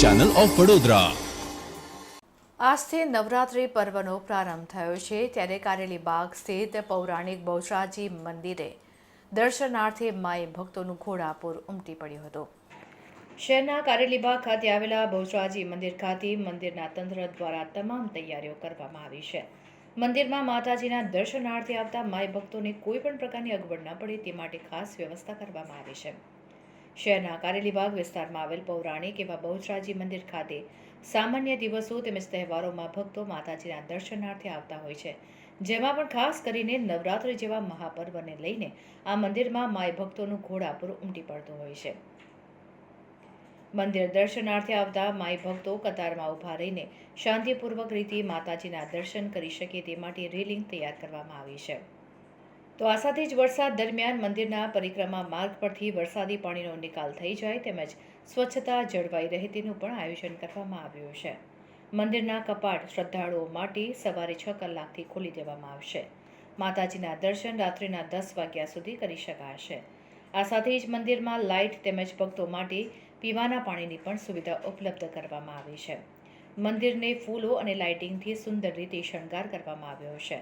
Channel of Vadodara આજથી નવરાત્રિ પર્વનો પ્રારંભ થયો છે, ત્યારે કારેલી બાગ સ્થિત પૌરાણિક બહુચરાજી મંદિરે દર્શનાર્થે માય ભક્તોનું ઘોડાપુર ઉમટી પડ્યું હતું. શહેરના કારેલીબાગ ખાતે આવેલા બહુચરાજી મંદિર ખાતે મંદિરના તંત્ર દ્વારા તમામ તૈયારીઓ કરવામાં આવી છે. મંદિરમાં માતાજીના દર્શનાર્થે આવતા માય ભક્તોને કોઈ પણ પ્રકારની અગવડ ન પડે તે માટે ખાસ વ્યવસ્થા કરવામાં આવી છે. શહેરના કારેલીબાગ વિસ્તારમાં આવેલ પૌરાણિક એવા બહુચરાજી મંદિર ખાતે સામાન્ય દિવસો તેમજ તહેવારોમાં ભક્તો માતાજીના દર્શનાર્થે આવતા હોય છે. જેમાં પણ ખાસ કરીને નવરાત્રિ જેવા મહાપર્વને લઈને આ મંદિરમાં માય ભક્તોનું ઘોડાપુર ઉમટી પડતું હોય છે. મંદિર દર્શનાર્થે આવતા માય ભક્તો કતારમાં ઊભા રહીને શાંતિપૂર્વક રીતે માતાજીના દર્શન કરી શકે તે માટે રેલિંગ તૈયાર કરવામાં આવી છે. તો આ સાથે જ વરસાદ દરમિયાન મંદિરના પરિક્રમા માર્ગ પરથી વરસાદી પાણીનો નિકાલ થઈ જાય તેમજ સ્વચ્છતા જળવાઈ રહે તેનું પણ આયોજન કરવામાં આવ્યું છે. મંદિરના કપાટ શ્રદ્ધાળુઓ માટે સવારે છ કલાકથી ખોલી દેવામાં આવશે. માતાજીના દર્શન રાત્રિના દસ વાગ્યા સુધી કરી શકાશે. આ સાથે જ મંદિરમાં લાઇટ તેમજ ભક્તો માટે પીવાના પાણીની પણ સુવિધા ઉપલબ્ધ કરવામાં આવી છે. મંદિરને ફૂલો અને લાઇટિંગથી સુંદર રીતે શણગાર કરવામાં આવ્યો છે.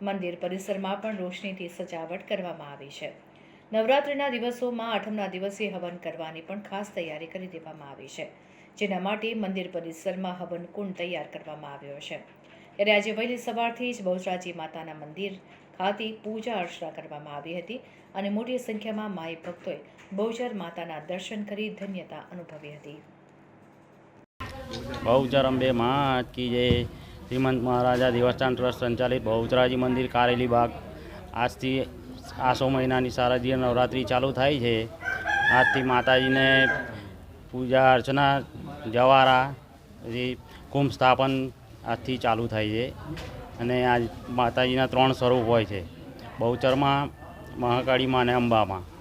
મંદિર પરિસરમાં પણ રોશનીથી સજાવટ કરવામાં આવી છે. નવરાત્રિના દિવસોમાં આઠમના દિવસે હવન કરવાની પણ ખાસ તૈયારી કરી દેવામાં આવી છે, જેના માટે મંદિર પરિસરમાં હવન કુંડ તૈયાર કરવામાં આવ્યો છે. ત્યારે આજે વહેલી સવારથી જ બહુચરાજી માતાના મંદિર ખાતે પૂજા અર્ચના કરવામાં આવી હતી અને મોટી સંખ્યામાં માઈ ભક્તોએ બહુચર માતાના દર્શન કરી ધન્યતા અનુભવી હતી. બહુચર અંબે માં કી જય. શ્રીમંત મહારાજા દેવસ્થાન ટ્રસ્ટ સંચાલિત બહુચરાજી મંદિર કારેલી બાગ. આજથી આસો મહિનાની શારદીય નવરાત્રિ ચાલુ થાય છે. આજથી માતાજીને પૂજા અર્ચના, જવારા પછી કુંભ સ્થાપન આજથી ચાલુ થાય છે. અને આજ માતાજીના ત્રણ સ્વરૂપ હોય છે. બહુચરમાં મહાકાળીમાં અને અંબામાં.